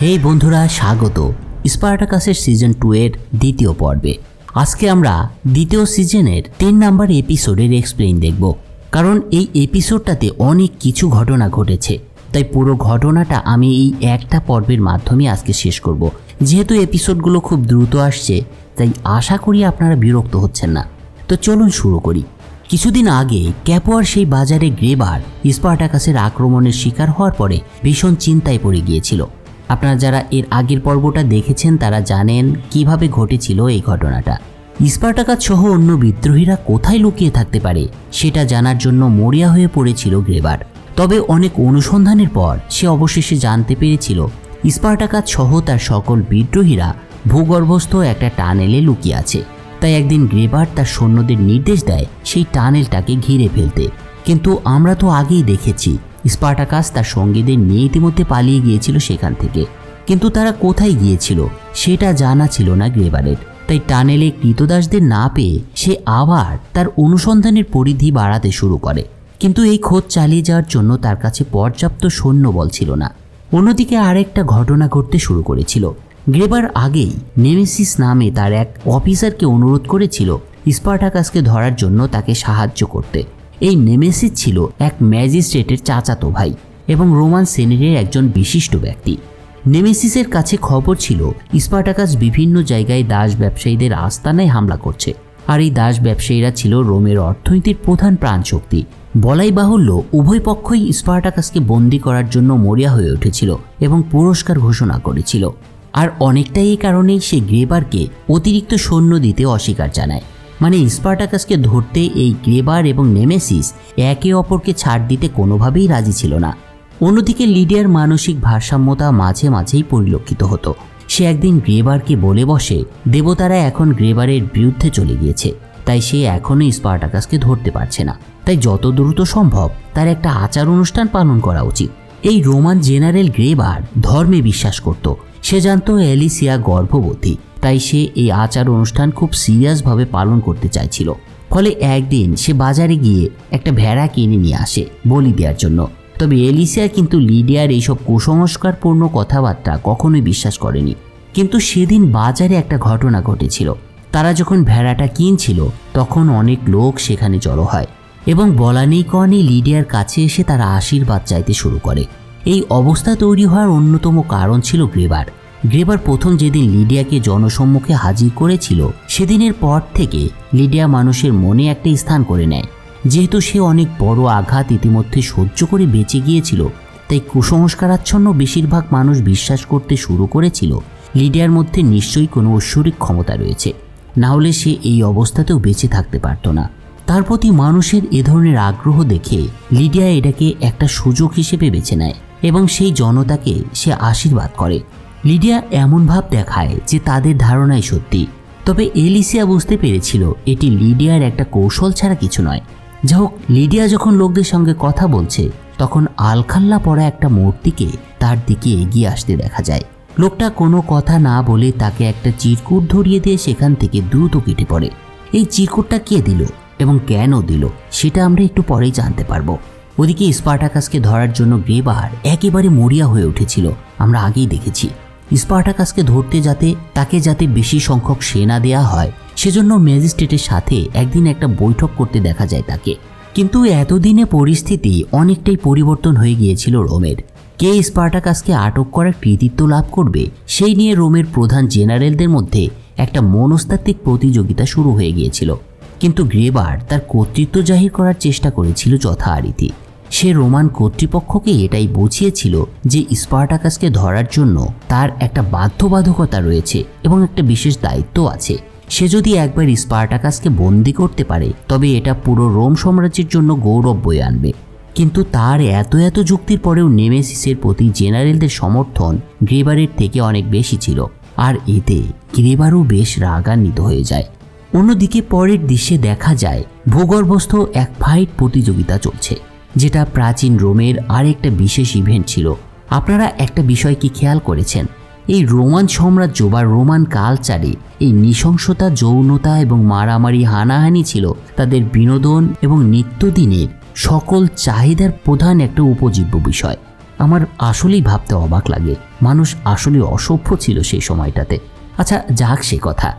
হেই বন্ধুরা, স্বাগত। স্পার্টাকাসের season two এর দ্বিতীয় পর্বে। আজকে আমরা দ্বিতীয় সিজনের তিন নাম্বার এপিসোডের এক্সপ্লেইন দেখব। কারণ এই এপিসোডটাতে অনেক কিছু ঘটনা ঘটেছে। তাই পুরো ঘটনাটা আমি এই একটা পর্বের মাধ্যমে আজকে শেষ করব। যেহেতু এপিসোডগুলো খুব দ্রুত আসছে, তাই আশা করি আপনারা বিরক্ত হচ্ছেন না। তো চলুন শুরু করি। কিছুদিন আগে ক্যাপোয়ার সেই বাজারে গ্রেবার স্পার্টাকাসের আক্রমণের শিকার হওয়ার পরে ভীষণ চিন্তায় পড়ে গিয়েছিল। আপনারা যারা এর আগের পর্বটা দেখেছেন, তারা জানেন কীভাবে ঘটেছিল এই ঘটনাটা। স্পার্টাকাস সহ অন্য বিদ্রোহীরা কোথায় লুকিয়ে থাকতে পারে, সেটা জানার জন্য মরিয়া হয়ে পড়েছিল গ্রেবার। তবে অনেক অনুসন্ধানের পর সে অবশেষে জানতে পেরেছিল স্পার্টাকাস সহ তার সকল বিদ্রোহীরা ভূগর্ভস্থ একটা টানেলে লুকিয়ে আছে। তাই একদিন গ্রেবার তার সৈন্যদের নির্দেশ দেয় সেই টানেলটাকে ঘিরে ফেলতে। কিন্তু আমরা তো আগেই দেখেছি স্পার্টাকাস তার সঙ্গীদের নিয়ে ইতিমধ্যে পালিয়ে গিয়েছিল সেখান থেকে। কিন্তু তারা কোথায় গিয়েছিল সেটা জানা ছিল না গ্রেবারের তাই টানেলে কৃতদাসদের না পেয়ে সে আবার তার অনুসন্ধানের পরিধি বাড়াতে শুরু করে। কিন্তু এই খোঁজ চালিয়ে যাওয়ার জন্য তার কাছে পর্যাপ্ত সৈন্যবল ছিল না। অন্যদিকে আরেকটা ঘটনা ঘটতে শুরু করেছিল। গ্রেবার আগেই নেমেসিস নামে তার এক অফিসারকে অনুরোধ করেছিল স্পার্টাকাসকে ধরার জন্য তাকে সাহায্য করতে। এই নেমেসিস ছিল এক ম্যাজিস্ট্রেটের চাচাতো ভাই এবং রোমান সেনেটের একজন বিশিষ্ট ব্যক্তি। নেমেসিসের কাছে খবর ছিল, স্পার্টাকাস বিভিন্ন জায়গায় দাস ব্যবসায়ীদের আস্তানায় হামলা করছে। আর এই দাস ব্যবসায়ীরা ছিল রোমের অর্থনীতির প্রধান প্রাণশক্তি। বলাই বাহুল্য, উভয় পক্ষই স্পার্টাকাসকে বন্দি করার জন্য মরিয়া হয়ে উঠেছিল এবং পুরস্কার ঘোষণা করেছিল। আর অনেকটাই এই কারণেই সে গ্রেবারকে অতিরিক্ত সৈন্য দিতে অস্বীকার জানায়। মানে স্পার্টাকাসকে ধরতে এই গ্রেবার এবং নেমেসিস একে অপরকে ছাড় দিতে কোনোভাবেই রাজি ছিল না। অন্যদিকে লিডিয়ার মানসিক ভারসাম্যতা মাঝে মাঝেই পরিলক্ষিত হতো। সে একদিন গ্রেবারকে বলে বসে, দেবতারা এখন গ্রেবারের বিরুদ্ধে চলে গিয়েছে, তাই সে এখনও স্পার্টাকাসকে ধরতে পারছে না। তাই যত দ্রুত সম্ভব তার একটা আচার অনুষ্ঠান পালন করা উচিত। এই রোমান জেনারেল গ্রেবার ধর্মে বিশ্বাস করত। সে জানত অ্যালিসিয়া গর্ভবতী। তাই সে এই আচার অনুষ্ঠান খুব সিরিয়াসভাবে পালন করতে চাইছিল। ফলে একদিন সে বাজারে গিয়ে একটা ভেড়া কিনে নিয়ে আসে বলি দেওয়ার জন্য। তবে এলিসিয়া কিন্তু লিডিয়ার এইসব কুসংস্কারপূর্ণ কথাবার্তা কখনোই বিশ্বাস করেনি। কিন্তু সেদিন বাজারে একটা ঘটনা ঘটেছিল। তারা যখন ভেড়াটা কিনছিল, তখন অনেক লোক সেখানে জড়ো হয় এবং বলা নেই কনে লিডিয়ার কাছে এসে তারা আশীর্বাদ চাইতে শুরু করে। এই অবস্থা তৈরি হওয়ার অন্যতম কারণ ছিল গ্রেবার গ্রেবার প্রথম যেদিন লিডিয়াকে জনসম্মুখে হাজির করেছিল, সেদিনের পর থেকে লিডিয়া মানুষের মনে একটা স্থান করে নেয়। যেহেতু সে অনেক বড় আঘাত ইতিমধ্যে সহ্য করে বেঁচে গিয়েছিল, তাই কুসংস্কারাচ্ছন্ন বেশিরভাগ মানুষ বিশ্বাস করতে শুরু করেছিল, লিডিয়ার মধ্যে নিশ্চয়ই কোনো ঐশ্বরিক ক্ষমতা রয়েছে। না হলে সে এই অবস্থাতেও বেঁচে থাকতে পারত না। তার প্রতি মানুষের এ ধরনের আগ্রহ দেখে লিডিয়া এটাকে একটা সুযোগ হিসেবে বেছে নেয় এবং সেই জনতাকে সে আশীর্বাদ করে। লিডিয়া এমন ভাব দেখায় যে তাদের ধারণাই সত্যি। তবে এলিসিয়া বুঝতে পেরেছিল এটি লিডিয়ার একটা কৌশল ছাড়া কিছু নয়। যা হোক লিডিয়া যখন লোকদের সঙ্গে কথা বলছে, তখন আলখাল্লা পড়া একটা মূর্তিকে তার দিকে এগিয়ে আসতে দেখা যায়। লোকটা কোনো কথা না বলে তাকে একটা চিরকুট ধরিয়ে দিয়ে সেখান থেকে দ্রুত কেটে পড়ে। এই চিরকুটটা কে দিল এবং কেন দিল, সেটা আমরা একটু পরেই জানতে পারব। ওদিকে স্পার্টাকাসকে ধরার জন্য গ্রেবার একেবারে মরিয়া হয়ে উঠেছিল, আমরা আগেই দেখেছি। স্পার্টাকাসকে ধরতে যাতে, তাকে যাতে বেশি সংখ্যক সেনা দেয়া হয়, সেজন্য ম্যাজিস্ট্রেটের সাথে একদিন একটা বৈঠক করতে দেখা যায় তাকে। কিন্তু এতদিনে পরিস্থিতি অনেকটাই পরিবর্তন হয়ে গিয়েছিল রোমের। কে স্পার্টাকাসকে আটক করার কৃতিত্ব লাভ করবে, সেই নিয়ে রোমের প্রধান জেনারেলদের মধ্যে একটা মনস্তাত্ত্বিক প্রতিযোগিতা শুরু হয়ে গিয়েছিল। কিন্তু গ্রেবার তার কর্তৃত্ব জাহির করার চেষ্টা করেছিল যথারীতি। সে রোমান কর্তৃপক্ষকে এটাই বুঝিয়েছিল যে স্পার্টাকাসকে ধরার জন্য তার একটা বাধ্যবাধকতা রয়েছে এবং একটা বিশেষ দায়িত্ব আছে। সে যদি একবার স্পার্টাকাসকে বন্দি করতে পারে, তবে এটা পুরো রোম সাম্রাজ্যের জন্য গৌরব বয়ে আনবে। কিন্তু তার এত এত যুক্তির পরেও নেমেসিসের প্রতি জেনারেলদের সমর্থন গ্রেবারের থেকে অনেক বেশি ছিল, আর এতে গ্রেবারও বেশ রাগান্বিত হয়ে যায়। অন্যদিকে পরের দৃশ্যে দেখা যায়, ভূগর্ভস্থ এক ফাইট প্রতিযোগিতা চলছে। যেটা প্রাচীন রোমের আরেকটা বিশেষ ইভেন্ট ছিল। আপনারা একটা বিষয় কি খেয়াল করেছেন? এই রোমান সাম্রাজ্য বা রোমান কালচারে এই নৃশংসতা, যৌনতা এবং মারামারি হানাহানি ছিল তাদের বিনোদন এবং নিত্যদিনের সকল চাহিদার প্রধান একটা উপজীব্য বিষয়। আমার আসলেই ভাবতে অবাক লাগে। মানুষ আসলে অসভ্য ছিল সেই সময়টাতে। আচ্ছা যাক সে কথা।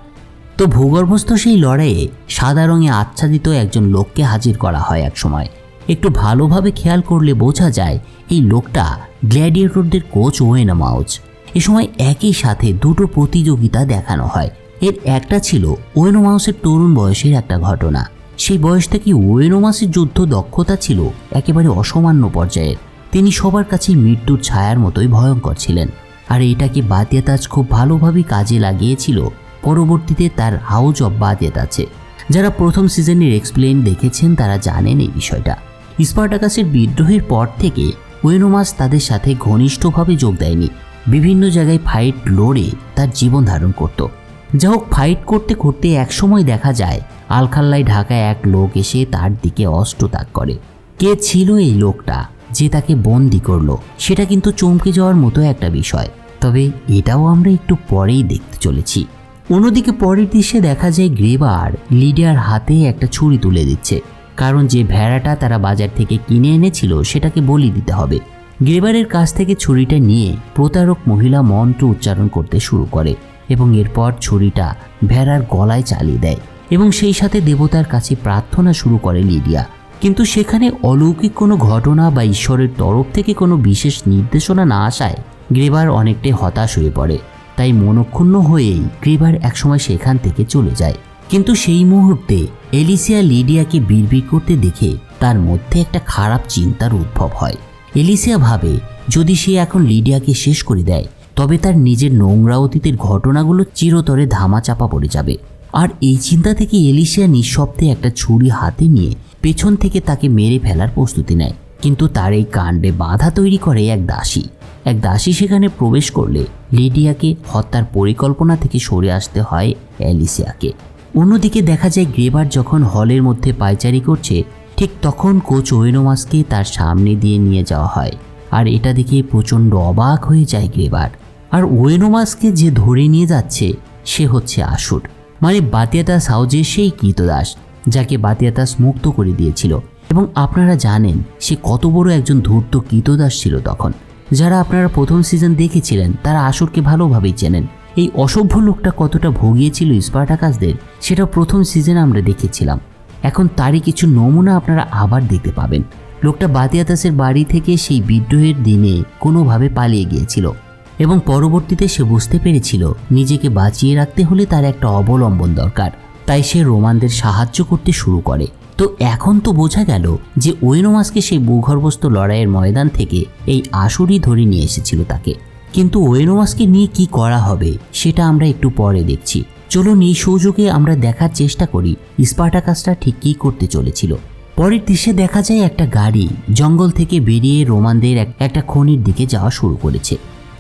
তো ভূগর্ভস্থ সেই লড়াইয়ে সাদা রঙে আচ্ছাদিত একজন লোককে হাজির করা হয় এক সময়। একটু ভালোভাবে খেয়াল করলে বোঝা যায় এই লোকটা গ্ল্যাডিয়েটরদের কোচ ওয়েনা মাউচ। এ সময় একই সাথে দুটো প্রতিযোগিতা দেখানো হয়। এর একটা ছিল ওয়েনোমাউসের তরুণ বয়সের একটা ঘটনা। সেই বয়স থেকে ওয়েনোমাসের যুদ্ধ দক্ষতা ছিল একেবারে অসামান্য পর্যায়ের। তিনি সবার কাছেই মৃত্যুর ছায়ার মতোই ভয়ঙ্কর ছিলেন। আর এটাকে বাতিয়াতাজ খুব ভালোভাবেই কাজে লাগিয়েছিল। পরবর্তীতে তার হাউজ অব বাতিয়াতাছে যারা প্রথম সিজনের এক্সপ্লেন দেখেছেন তারা জানেন এই বিষয়টা। স্পার্টাকাসের বিদ্রোহের পর থেকে ওয়েনোমাস তাদের সাথে ঘনিষ্ঠভাবে যোগ দেয়নি। বিভিন্ন জায়গায় ফাইট লড়ে তার জীবন ধারণ করত। যা হোক, ফাইট করতে করতে একসময় দেখা যায়, আলখাল্লায় ঢাকায় এক লোক এসে তার দিকে অস্ত্র তাক করে। কে ছিল এই লোকটা যে তাকে বন্দি করল, সেটা কিন্তু চমকে যাওয়ার মতো একটা বিষয়। তবে এটাও আমরা একটু পরেই দেখতে চলেছি। অন্যদিকে পরের দৃশ্যে দেখা যায়, গ্রেবার লিডিয়ার হাতে একটা ছুরি তুলে দিচ্ছে। কারণ যে ভেড়াটা তারা বাজার থেকে কিনে এনেছিল সেটাকে বলি দিতে হবে। গ্রেবারের কাছ থেকে ছুরিটা নিয়ে প্রতারক মহিলা মন্ত্র উচ্চারণ করতে শুরু করে এবং এরপর ছুরিটা ভেড়ার গলায় চালিয়ে দেয় এবং সেই সাথে দেবতার কাছে প্রার্থনা শুরু করে লিডিয়া। কিন্তু সেখানে অলৌকিক কোনো ঘটনা বা ঈশ্বরের তরফ থেকে কোনো বিশেষ নির্দেশনা না আসায় গ্রেবার অনেকটাই হতাশ হয়ে পড়ে। তাই মনক্ষুণ্ণ হয়েই গ্রেবার একসময় সেখান থেকে চলে যায়। কিন্তু সেই মুহূর্তে এলিসিয়া লিডিয়াকে বিড়বিড় করতে দেখে তার মধ্যে একটা খারাপ চিন্তার উদ্ভব হয়। এলিসিয়া ভাবে, যদি সে এখন লিডিয়াকে শেষ করে দেয়, তবে তার নিজের নোংরা অতীতের ঘটনাগুলো চিরতরে ধামাচাপা পড়ে যাবে। আর এই চিন্তা থেকে এলিসিয়া নিঃশব্দে একটা ছুরি হাতে নিয়ে পেছন থেকে তাকে মেরে ফেলার প্রস্তুতি নেয়। কিন্তু তার এই কাণ্ডে বাধা তৈরি করে এক দাসী। এক দাসী সেখানে প্রবেশ করলে লিডিয়াকে হত্যার পরিকল্পনা থেকে সরে আসতে হয় অ্যালিসিয়াকে অন্যদিকে দেখা যায় গ্রেবার যখন হলের মধ্যে পায়চারি করছে, ঠিক তখন কোচ ওয়েনোমাসকে তার সামনে দিয়ে নিয়ে যাওয়া হয়। আর এটা দেখে প্রচণ্ড অবাক হয়ে যায় গ্রেবার। আর ওয়েনোমাসকে যে ধরে নিয়ে যাচ্ছে, সে হচ্ছে আসুর। মানে বাতিয়াতাস হাউজের সেই কৃতদাস, যাকে বাতিয়াতাস মুক্ত করে দিয়েছিল। এবং আপনারা জানেন, সে কত বড় একজন ধূর্ত কৃতদাস ছিল তখন। যারা আপনারা প্রথম সিজন দেখেছিলেন, তারা আসরকে ভালোভাবেই চেনেন। এই অসভ্য লোকটা কতটা ভোগিয়েছিল স্পার্টাকাসদের সেটা প্রথম সিজনে আমরা দেখেছিলাম। এখন তারই কিছু নমুনা আপনারা আবার দেখতে পাবেন। লোকটা বাতিয়াতাসের বাড়ি থেকে সেই বিদ্রোহের দিনে কোনোভাবে পালিয়ে গিয়েছিল এবং পরবর্তীতে সে বুঝতে পেরেছিল নিজেকে বাঁচিয়ে রাখতে হলে তার একটা অবলম্বন দরকার। তাই সে রোমানদের সাহায্য করতে শুরু করে। তো এখন তো বোঝা গেল যে ওয়েনোমাসকে সেই ভূগর্ভস্থ লড়াইয়ের ময়দান থেকে এই আসুরই ধরে নিয়ে এসেছিল তাকে। কিন্তু ওয়েনোমাসকে নিয়ে কি করা হবে, সেটা আমরা একটু পরে দেখছি। চলুন এই সুযোগে আমরা দেখার চেষ্টা করি, স্পার্টাকাসটা ঠিক কী করতে চলেছিল। পরের দৃশ্যে দেখা যায় একটা গাড়ি জঙ্গল থেকে বেরিয়ে রোমানদের একটা খনির দিকে যাওয়া শুরু করেছে।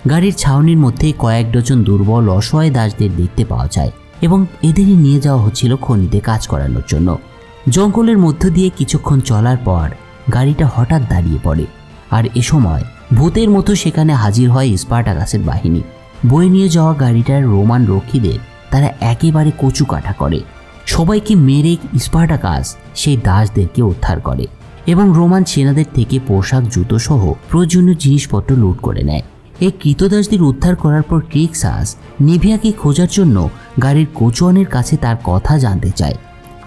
গাড়ির ছাউনির মধ্যে কয়েক ডজন দুর্বল, অসহায় দাসদের দেখতে পাওয়া যায় এবং এদেরই নিয়ে যাওয়া হচ্ছিল খনিতে কাজ করানোর জন্য। জঙ্গলের মধ্য দিয়ে কিছুক্ষণ চলার পর গাড়িটা হঠাৎ দাঁড়িয়ে পড়ে। আর এ সময় ভূতের মতো সেখানে হাজির হয় স্পার্টাকাসের বাহিনী। বয়ে নিয়ে যাওয়া গাড়িটার রোমান রক্ষীদের, তারা একেবারে কচু কাটা করে। সবাইকে মেরে স্পার্টাকাস, সেই দাসদেরকে উদ্ধার করে এবং রোমান সেনাদের থেকে পোশাক, জুতো সহ প্রয়োজনীয় জিনিসপত্র লুট করে নেয়। এই কৃতদাসদের উদ্ধার করার পর ক্রিক্সাস নিভিয়াকে খোঁজার জন্য গাড়ির কোচোয়ানের কাছে তার কথা জানতে চায়।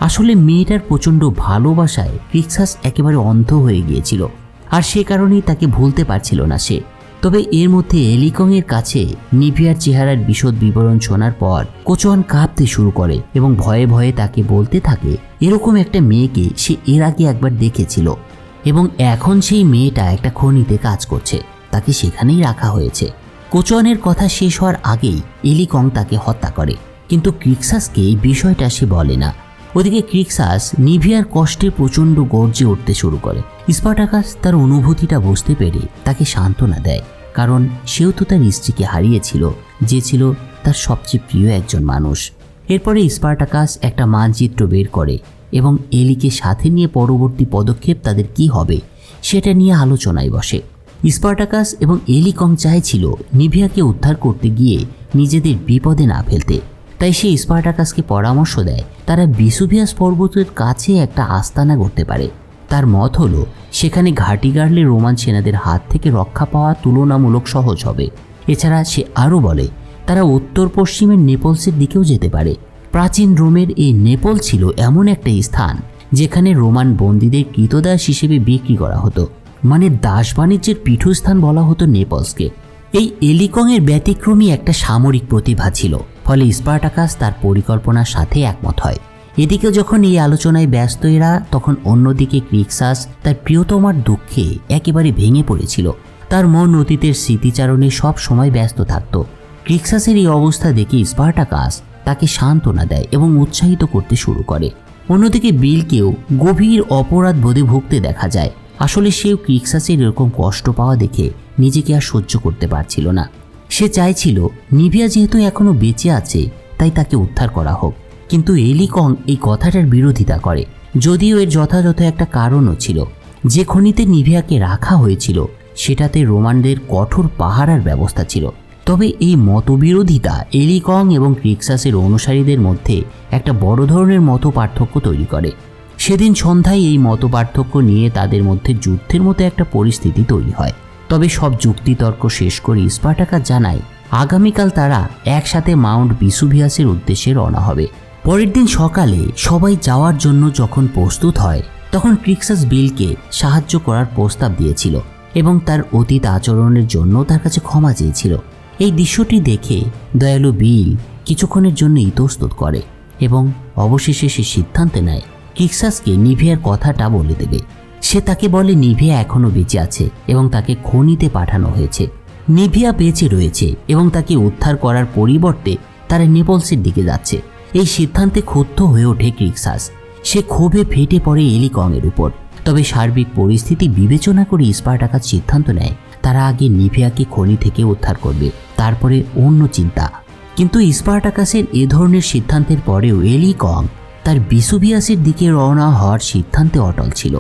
আসলে মেয়েটার প্রচণ্ড ভালোবাসায় ক্রিক্সাস একেবারে অন্ধ হয়ে গিয়েছিল। আর সে কারণেই তাকে ভুলতে পারছিল না সে। তবে এর মধ্যে এলিকংয়ের কাছে নিভিয়ার চেহারার বিশদ বিবরণ শোনার পর কোচোয়ান কাঁপতে শুরু করে এবং ভয়ে ভয়ে তাকে বলতে থাকে, এরকম একটা মেয়েকে সে এর আগে একবার দেখেছিল এবং এখন সেই মেয়েটা একটা খনিতে কাজ করছে। তাকে সেখানেই রাখা হয়েছে। কোচোয়ানের কথা শেষ হওয়ার আগেই এলিকং তাকে হত্যা করে, কিন্তু ক্রিক্সাসকে এই বিষয়টা সে বলে না। ওদিকে ক্রিক্সাস নিভিয়ার কষ্টে প্রচণ্ড গর্জে উঠতে শুরু করে। স্পার্টাকাস তার অনুভূতিটা বুঝতে পেরে তাকে সান্ত্বনা দেয়, কারণ সেও তো তার স্ত্রীকে হারিয়েছিল, যে ছিল তার সবচেয়ে প্রিয় একজন মানুষ। এরপরে স্পার্টাকাস একটা মানচিত্র বের করে এবং এলিকে সাথে নিয়ে পরবর্তী পদক্ষেপ তাদের কি হবে সেটা নিয়ে আলোচনায় বসে। স্পার্টাকাস এবং এলিকং চাইছিল নিভিয়াকে উদ্ধার করতে গিয়ে নিজেদের বিপদে না ফেলতে। তাই সে স্পার্টাকাসকে পরামর্শ দেয়। তারা বিসুভিয়াস পর্বতের কাছে একটা আস্তানা করতে পারে। তার মত হলো, সেখানে ঘাঁটি গাড়লে রোমান সেনাদের হাত থেকে রক্ষা পাওয়া তুলনামূলক সহজ হবে। এছাড়া সে আরও বলে, তারা উত্তর পশ্চিমের নেপলসের দিকেও যেতে পারে। প্রাচীন রোমের এই নেপল ছিল এমন একটা স্থান, যেখানে রোমান বন্দীদের কৃতদাস হিসেবে বিক্রি করা হতো মানে দাস বাণিজ্যের পীঠস্থান বলা হতো নেপলসকে। এই এলিকংয়ের ব্যতিক্রমী একটা সামরিক প্রতিভা ছিল। ফলে স্পার্টাকাস তার পরিকল্পনার সাথে একমত হয়। এদিকে যখন এই আলোচনায় ব্যস্ত এরা তখন অন্যদিকে ক্রিক্সাস তার প্রিয়তমার দুঃখে একেবারে ভেঙে পড়েছিল। তার মন অতীতের স্মৃতিচারণে সব সময় ব্যস্ত থাকত। ক্রিক্সাসের এই অবস্থা দেখে স্পার্টাকাস তাকে সান্ত্বনা দেয় এবং উৎসাহিত করতে শুরু করে। অন্যদিকে বিলকেও গভীর অপরাধ বোধে ভুগতে দেখা যায়। আসলে সেও ক্রিক্সাসের এরকম কষ্ট পাওয়া দেখে নিজেকে আর সহ্য করতে পারছিল না। সে চাইছিল নিভিয়া যেহেতু এখনও বেঁচে আছে, তাই তাকে উদ্ধার করা হোক। কিন্তু এলিকং এই কথাটার বিরোধিতা করে। যদিও এর যথাযথ একটা কারণও ছিল। যে খনিতে নিভিয়াকে রাখা হয়েছিল, সেটাতে রোমানদের কঠোর পাহারার ব্যবস্থা ছিল। তবে এই মতবিরোধিতা এলিকং এবং ক্রিক্সাসের অনুসারীদের মধ্যে একটা বড় ধরনের মত পার্থক্য তৈরি করে। সেদিন সন্ধ্যায় এই মত পার্থক্য নিয়ে তাদের মধ্যে যুদ্ধের মতো একটা পরিস্থিতি তৈরি হয়। তবে সব যুক্তিতর্ক শেষ করে স্পার্টাকাস জানায়, আগামীকাল তারা একসাথে মাউন্ট বিসুভিয়াসের উদ্দেশ্যে রওনা হবে। পরের দিন সকালে সবাই যাওয়ার জন্য যখন প্রস্তুত হয়, তখন ক্রিক্সাস বিলকে সাহায্য করার প্রস্তাব দিয়েছিল এবং তার অতীত আচরণের জন্য তার কাছে ক্ষমা চেয়েছিল। এই দৃশ্যটি দেখে দয়ালু বিল কিছুক্ষণের জন্য ইতস্তত করে এবং অবশেষে সে সিদ্ধান্ত নেয়, ক্রিক্সাসকে নিভিয়ার কথাটা বলে দেবে। সে তাকে বলে, নিভিয়া এখনও বেঁচে আছে এবং তাকে খনিতে পাঠানো হয়েছে। নিভিয়া বেঁচে রয়েছে এবং তাকে উদ্ধার করার পরিবর্তে তারা নেপলসের দিকে যাচ্ছে। এই সিদ্ধান্তে ক্ষুব্ধ হয়ে ওঠে ক্রিক্সাস। সে ক্ষোভে ফেটে পড়ে এলিকংয়ের উপর। তবে সার্বিক পরিস্থিতি বিবেচনা করে স্পার্টাকাস সিদ্ধান্ত নেয়, তারা আগে নিভিয়াকে খনি থেকে উদ্ধার করবে, তারপরে অন্য চিন্তা। কিন্তু স্পার্টাকাসের এ ধরনের সিদ্ধান্তের পরেও এলিকং তার বিসুবিয়াসের দিকে রওনা হওয়ার সিদ্ধান্তে অটল ছিল।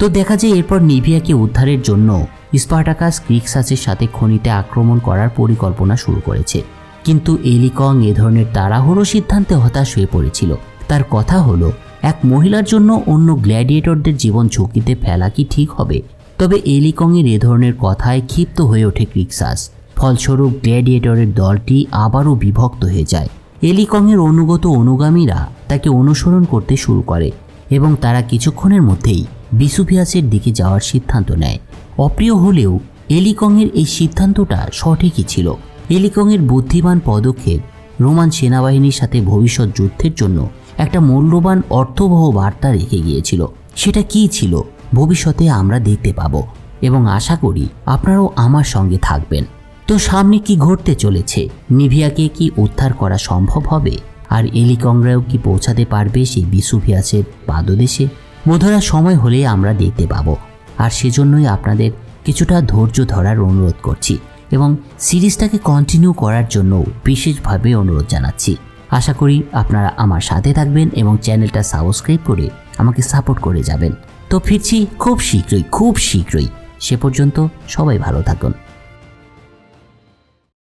তো দেখা যায় এরপর নিভিয়াকে উদ্ধারের জন্য স্পার্টাকাস ক্রিক্সাসের সাথে খনিতে আক্রমণ করার পরিকল্পনা শুরু করেছে। কিন্তু এলিকং এ ধরনের তাড়াহুড়ো সিদ্ধান্তে হতাশ হয়ে পড়েছিল। তার কথা হলো, এক মহিলার জন্য অন্য গ্ল্যাডিয়েটরদের জীবন ঝুঁকিতে ফেলা কি ঠিক হবে? তবে এলিকংয়ের এ ধরনের কথায় ক্ষিপ্ত হয়ে ওঠে ক্রিক্সাস। ফলস্বরূপ গ্ল্যাডিয়েটরের দলটি আবারও বিভক্ত হয়ে যায়। এলিকংয়ের অনুগত অনুগামীরা তাকে অনুসরণ করতে শুরু করে এবং তারা কিছুক্ষণের মধ্যেই বিসুভিয়াসের দিকে যাওয়ার সিদ্ধান্ত নেয়। অপ্রিয় হলেও এলিকংয়ের এই সিদ্ধান্তটা সঠিকই ছিল। এলিকংয়ের বুদ্ধিমান পদক্ষেপ রোমান সেনাবাহিনীর সাথে ভবিষ্যৎ যুদ্ধের জন্য একটা মূল্যবান অর্থবহ বার্তা রেখে গিয়েছিল। সেটা কী ছিল, ভবিষ্যতে আমরা দেখতে পাবো এবং আশা করি আপনারাও আমার সঙ্গে থাকবেন। তো সামনে কি ঘটতে চলেছে? নিভিয়াকে কি উদ্ধার করা সম্ভব হবে? আর এলিকংরাও কি পৌঁছাতে পারবে সেই বিসুভিয়াসের পাদদেশে? বোধহয় সময় হলে আমরা দেখতে পাবো। আর সেজন্যই আপনাদের কিছুটা ধৈর্য ধরার অনুরোধ করছি এবং সিরিজটাকে কন্টিনিউ করার জন্য বিশেষভাবে অনুরোধ জানাচ্ছি। আশা করি আপনারা আমার সাথে থাকবেন এবং চ্যানেলটা সাবস্ক্রাইব করে আমাকে সাপোর্ট করে যাবেন। তো ফিরছি খুব শীঘ্রই খুব শীঘ্রই। সে পর্যন্ত সবাই ভালো থাকুন।